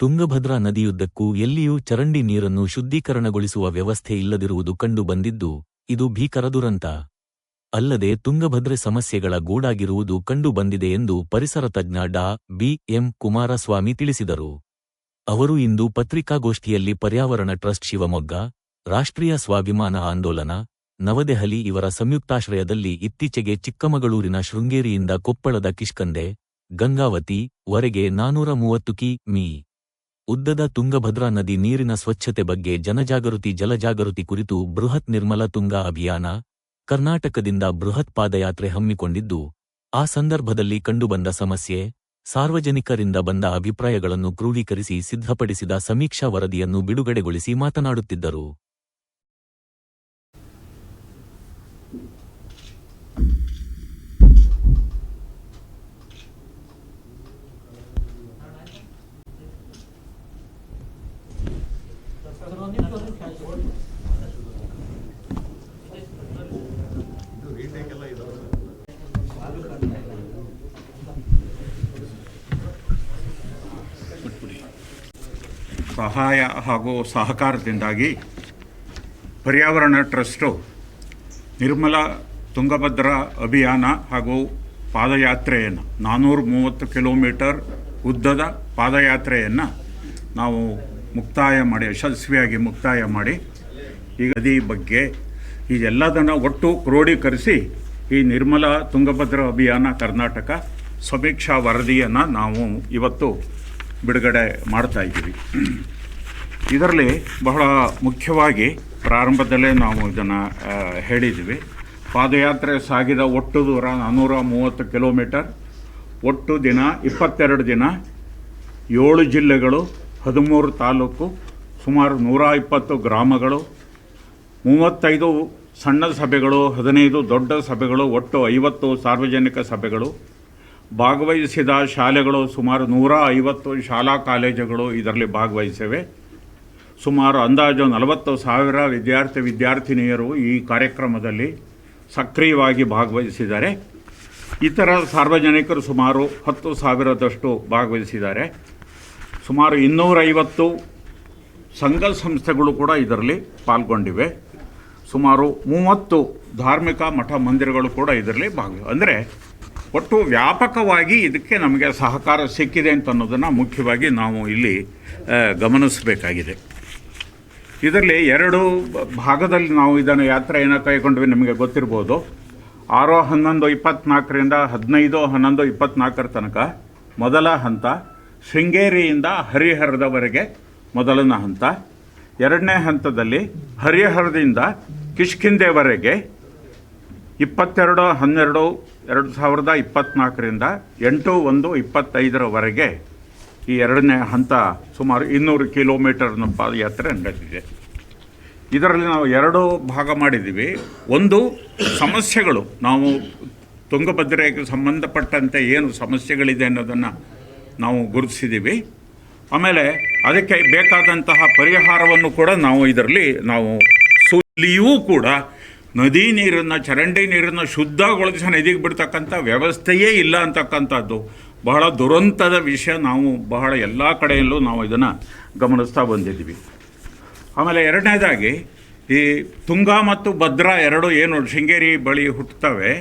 ತುಂಗಭದ್ರಾ ನದಿಯುದ್ದಕ್ಕೂ ಎಲ್ಲಿಯೂ ಚರಂಡಿ ನೀರನ್ನು ಶುದ್ಧೀಕರಣಗೊಳಿಸುವ ವ್ಯವಸ್ಥೆ ಇಲ್ಲದಿರುವುದು ಕಂಡುಬಂದಿದ್ದು ಇದು ಭೀಕರ ದುರಂತ. ಅಲ್ಲದೆ ತುಂಗಭದ್ರೆ ಸಮಸ್ಯೆಗಳ ಗೂಡಾಗಿರುವುದು ಕಂಡುಬಂದಿದೆ ಎಂದು ಪರಿಸರ ತಜ್ಞ ಡಾ ಬಿ ಎಂ ಕುಮಾರಸ್ವಾಮಿ ತಿಳಿಸಿದರು. ಅವರು ಇಂದು ಪತ್ರಿಕಾಗೋಷ್ಠಿಯಲ್ಲಿ ಪರ್ಯಾವರಣ ಟ್ರಸ್ಟ್ ಶಿವಮೊಗ್ಗ, ರಾಷ್ಟ್ರೀಯ ಸ್ವಾಭಿಮಾನ ಆಂದೋಲನ, ನವದೆಹಲಿ ಇವರ ಸಂಯುಕ್ತಾಶ್ರಯದಲ್ಲಿ ಇತ್ತೀಚೆಗೆ ಚಿಕ್ಕಮಗಳೂರಿನ ಶೃಂಗೇರಿಯಿಂದ ಕೊಪ್ಪಳದ ಕಿಷ್ಕಂದೆ ಗಂಗಾವತಿ ವರೆಗೆ ನಾನೂರ ಮೂವತ್ತು ಕಿ ಮೀ. ಉದ್ದದ ತುಂಗಭದ್ರಾ ನದಿ ನೀರಿನ ಸ್ವಚ್ಛತೆ ಬಗ್ಗೆ ಜನಜಾಗೃತಿ ಜಲಜಾಗೃತಿ ಕುರಿತು ಬೃಹತ್ ನಿರ್ಮಲ ತುಂಗ ಅಭಿಯಾನ ಕರ್ನಾಟಕದಿಂದ ಬೃಹತ್ ಪಾದಯಾತ್ರೆ ಹಮ್ಮಿಕೊಂಡಿದ್ದು, ಆ ಸಂದರ್ಭದಲ್ಲಿ ಕಂಡುಬಂದ ಸಮಸ್ಯೆ, ಸಾರ್ವಜನಿಕರಿಂದ ಬಂದ ಅಭಿಪ್ರಾಯಗಳನ್ನು ಕ್ರೋಢೀಕರಿಸಿ ಸಿದ್ಧಪಡಿಸಿದ ಸಮೀಕ್ಷಾ ವರದಿಯನ್ನು ಬಿಡುಗಡೆಗೊಳಿಸಿ ಮಾತನಾಡುತ್ತಿದ್ದರು. ಸಹಾಯ ಹಾಗೂ ಸಹಕಾರದಿಂದಾಗಿ ಪರ್ಯಾವರಣ ಟ್ರಸ್ಟು ನಿರ್ಮಲ ತುಂಗಭದ್ರಾ ಅಭಿಯಾನ ಹಾಗೂ ಪಾದಯಾತ್ರೆಯನ್ನು ನಾನ್ನೂರ ಮೂವತ್ತು ಕಿಲೋಮೀಟರ್ ಉದ್ದದ ಪಾದಯಾತ್ರೆಯನ್ನು ನಾವು ಮುಕ್ತಾಯ ಮಾಡಿ, ಯಶಸ್ವಿಯಾಗಿ ಮುಕ್ತಾಯ ಮಾಡಿ, ಈಗ ನದಿ ಬಗ್ಗೆ ಇದೆಲ್ಲದನ್ನು ಒಟ್ಟು ಕ್ರೋಢೀಕರಿಸಿ ಈ ನಿರ್ಮಲ ತುಂಗಭದ್ರ ಅಭಿಯಾನ ಕರ್ನಾಟಕ ಸಮೀಕ್ಷಾ ವರದಿಯನ್ನು ನಾವು ಇವತ್ತು ಬಿಡುಗಡೆ ಮಾಡ್ತಾ ಇದ್ದೀವಿ. ಇದರಲ್ಲಿ ಬಹಳ ಮುಖ್ಯವಾಗಿ ಪ್ರಾರಂಭದಲ್ಲೇ ನಾವು ಇದನ್ನು ಹೇಳಿದ್ವಿ ಪಾದಯಾತ್ರೆ ಸಾಗಿದ ಒಟ್ಟು ದೂರ ನಾನ್ನೂರ ಮೂವತ್ತು ಕಿಲೋಮೀಟರ್, ಒಟ್ಟು ದಿನ ಇಪ್ಪತ್ತೆರಡು ದಿನ ಏಳು ಜಿಲ್ಲೆಗಳು ಹದಿಮೂರು ತಾಲೂಕು, ಸುಮಾರು ನೂರ ಇಪ್ಪತ್ತು ಗ್ರಾಮಗಳು, ಮೂವತ್ತೈದು ಸಣ್ಣ ಸಭೆಗಳು, ಹದಿನೈದು ದೊಡ್ಡ ಸಭೆಗಳು, ಒಟ್ಟು ಐವತ್ತು ಸಾರ್ವಜನಿಕ ಸಭೆಗಳು. ಭಾಗವಹಿಸಿದ ಶಾಲೆಗಳು ಸುಮಾರು ನೂರ ಐವತ್ತು ಶಾಲಾ ಕಾಲೇಜುಗಳು ಇದರಲ್ಲಿ ಭಾಗವಹಿಸಿವೆ. ಸುಮಾರು ಅಂದಾಜು ನಲವತ್ತು ಸಾವಿರ ವಿದ್ಯಾರ್ಥಿ ವಿದ್ಯಾರ್ಥಿನಿಯರು ಈ ಕಾರ್ಯಕ್ರಮದಲ್ಲಿ ಸಕ್ರಿಯವಾಗಿ ಭಾಗವಹಿಸಿದ್ದಾರೆ. ಇತರ ಸಾರ್ವಜನಿಕರು ಸುಮಾರು ಹತ್ತು ಸಾವಿರದಷ್ಟು ಭಾಗವಹಿಸಿದ್ದಾರೆ. ಸುಮಾರು ಇನ್ನೂರೈವತ್ತು ಸಂಘ ಸಂಸ್ಥೆಗಳು ಕೂಡ ಇದರಲ್ಲಿ ಪಾಲ್ಗೊಂಡಿವೆ. ಸುಮಾರು ಮೂವತ್ತು ಧಾರ್ಮಿಕ ಮಠ ಮಂದಿರಗಳು ಕೂಡ ಇದರಲ್ಲಿ ಭಾಗ ಅಂದರೆ ಒಟ್ಟು ವ್ಯಾಪಕವಾಗಿ ಇದಕ್ಕೆ ನಮಗೆ ಸಹಕಾರ ಸಿಕ್ಕಿದೆ ಅಂತ ಅನ್ನೋದನ್ನು ಮುಖ್ಯವಾಗಿ ನಾವು ಇಲ್ಲಿ ಗಮನಿಸಬೇಕಾಗಿದೆ. ಇದರಲ್ಲಿ ಎರಡು ಭಾಗದಲ್ಲಿ ನಾವು ಇದನ್ನು ಯಾತ್ರೆಯನ್ನು ಕೈಗೊಂಡ್ವಿ ನಿಮಗೆ ಗೊತ್ತಿರ್ಬೋದು. ಆರೋ ಹನ್ನೊಂದು ಇಪ್ಪತ್ತ್ನಾಲ್ಕರಿಂದ ಹದಿನೈದು ಹನ್ನೊಂದು ಇಪ್ಪತ್ತ್ನಾಲ್ಕರ ತನಕ ಮೊದಲ ಹಂತ ಶೃಂಗೇರಿಯಿಂದ ಹರಿಹರದವರೆಗೆ ಮೊದಲನೇ ಹಂತ. ಎರಡನೇ ಹಂತದಲ್ಲಿ ಹರಿಹರದಿಂದ ಕಿಷ್ಕಿಂದೆವರೆಗೆ ಇಪ್ಪತ್ತೆರಡು, ಹನ್ನೆರಡು, ಎರಡು ಸಾವಿರದ ಇಪ್ಪತ್ತ್ನಾಲ್ಕರಿಂದ ಎಂಟು, ಒಂದು, ಇಪ್ಪತ್ತೈದರವರೆಗೆ ಈ ಎರಡನೇ ಹಂತ ಸುಮಾರು ಇನ್ನೂರು ಕಿಲೋಮೀಟರ್ನ ಪಾದಯಾತ್ರೆ ನಡೆದಿದೆ. ಇದರಲ್ಲಿ ನಾವು ಎರಡು ಭಾಗ ಮಾಡಿದ್ದೀವಿ. ಒಂದು, ಸಮಸ್ಯೆಗಳು. ನಾವು ತುಂಗಭದ್ರೆಗೆ ಸಂಬಂಧಪಟ್ಟಂತೆ ಏನು ಸಮಸ್ಯೆಗಳಿದೆ ಅನ್ನೋದನ್ನು ನಾವು ಗುರುತಿಸಿದ್ದೀವಿ. ಆಮೇಲೆ ಅದಕ್ಕೆ ಬೇಕಾದಂತಹ ಪರಿಹಾರವನ್ನು ಕೂಡ ನಾವು ಇದರಲ್ಲಿ ನಾವು ಸುಲಿಯೂ ಕೂಡ ನದಿ ನೀರನ್ನು, ಚರಂಡಿ ನೀರನ್ನು ಶುದ್ಧಗೊಳಿಸಿ ನದಿಗೆ ಬಿಡ್ತಕ್ಕಂಥ ವ್ಯವಸ್ಥೆಯೇ ಇಲ್ಲ ಅಂತಕ್ಕಂಥದ್ದು. ಬಹಳ ದುರಂತದ ವಿಷಯ. ನಾವು ಬಹಳ ಎಲ್ಲ ಕಡೆಯಲ್ಲೂ ನಾವು ಇದನ್ನು ಗಮನಿಸ್ತಾ ಬಂದಿದ್ದೀವಿ. ಆಮೇಲೆ ಎರಡನೇದಾಗಿ ಈ ತುಂಗಾ ಮತ್ತು ಭದ್ರಾ ಎರಡು ಏನು ಶೃಂಗೇರಿ ಬಳಿ ಹುಟ್ಟುತ್ತವೆ.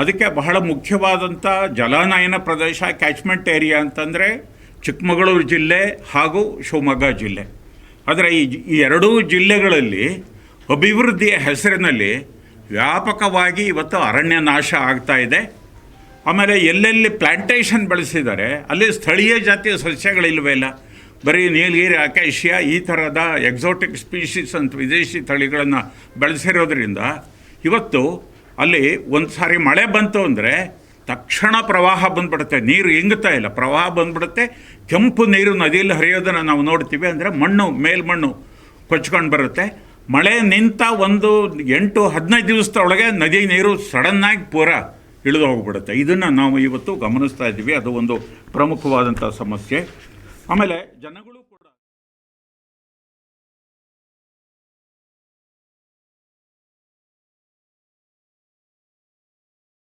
ಅದಕ್ಕೆ ಬಹಳ ಮುಖ್ಯವಾದಂಥ ಜಲಾನಯನ ಪ್ರದೇಶ ಕ್ಯಾಚ್ಮೆಂಟ್ ಏರಿಯಾ ಅಂತಂದರೆ ಚಿಕ್ಕಮಗಳೂರು ಜಿಲ್ಲೆ ಹಾಗೂ ಶಿವಮೊಗ್ಗ ಜಿಲ್ಲೆ. ಆದರೆ ಈ ಈ ಎರಡೂ ಜಿಲ್ಲೆಗಳಲ್ಲಿ ಅಭಿವೃದ್ಧಿಯ ಹೆಸರಿನಲ್ಲಿ ವ್ಯಾಪಕವಾಗಿ ಇವತ್ತು ಅರಣ್ಯ ನಾಶ ಆಗ್ತಾ ಇದೆ. ಆಮೇಲೆ ಎಲ್ಲೆಲ್ಲಿ ಪ್ಲ್ಯಾಂಟೇಷನ್ ಬೆಳೆಸಿದ್ದಾರೆ, ಅಲ್ಲಿ ಸ್ಥಳೀಯ ಜಾತಿಯ ಸಸ್ಯಗಳಿಲ್ವೇ ಇಲ್ಲ. ಬರೀ ನೀಲಗಿರಿ ಅಕೇಶಿಯಾ ಈ ಥರದ ಎಕ್ಸಾಟಿಕ್ ಸ್ಪೀಷೀಸ್ ಅಂತ ವಿದೇಶಿ ತಳಿಗಳನ್ನು ಬೆಳೆಸಿರೋದ್ರಿಂದ ಇವತ್ತು ಅಲ್ಲಿ ಒಂದು ಸಾರಿ ಮಳೆ ಬಂತು ಅಂದರೆ ತಕ್ಷಣ ಪ್ರವಾಹ ಬಂದ್ಬಿಡುತ್ತೆ. ನೀರು ಇಂಗುತ್ತಾ ಇಲ್ಲ. ಪ್ರವಾಹ ಬಂದ್ಬಿಡುತ್ತೆ. ಕೆಂಪು ನೀರು ನದಿಯಲ್ಲಿ ಹರಿಯೋದನ್ನು ನಾವು ನೋಡ್ತೀವಿ ಅಂದರೆ ಮಣ್ಣು, ಮೇಲ್ಮಣ್ಣು ಕೊಚ್ಕೊಂಡು ಬರುತ್ತೆ. ಮಳೆ ನಿಂತ ಒಂದು ಎಂಟು, ಹದಿನೈದು ದಿವಸದೊಳಗೆ ನದಿ ನೀರು ಸಡನ್ನಾಗಿ ಪೂರ ಇಳಿದು ಹೋಗ್ಬಿಡುತ್ತೆ. ಇದನ್ನು ನಾವು ಇವತ್ತು ಗಮನಿಸ್ತಾ ಇದ್ದೀವಿ. ಅದು ಒಂದು ಪ್ರಮುಖವಾದಂಥ ಸಮಸ್ಯೆ. ಆಮೇಲೆ ಜನಗಳು